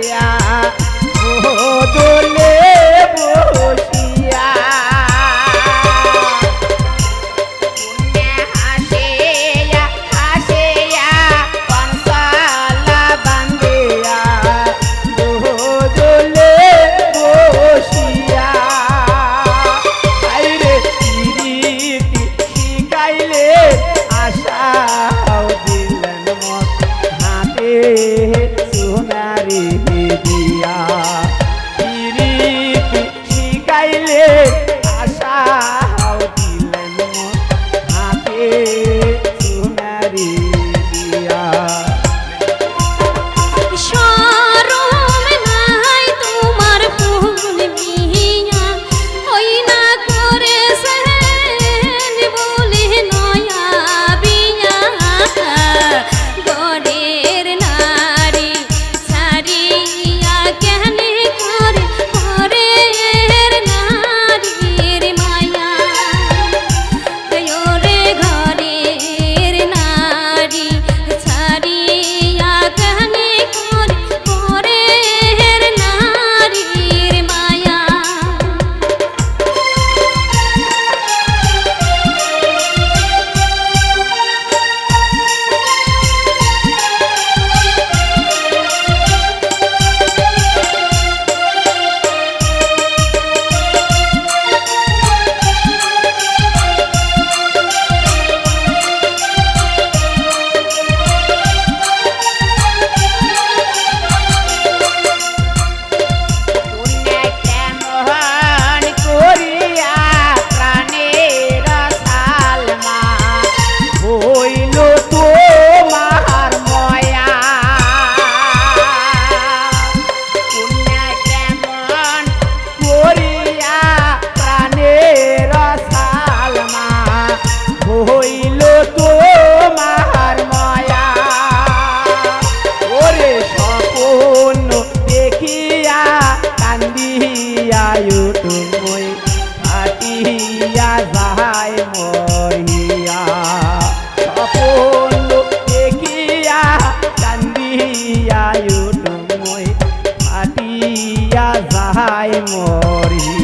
yeah. দিয়া আয়ু YouTube আটিয়া যাহাই মরিয়া। আপন দেখিয়া কান্দিয়া ইউটুব মই আটিয়া মরিয়া।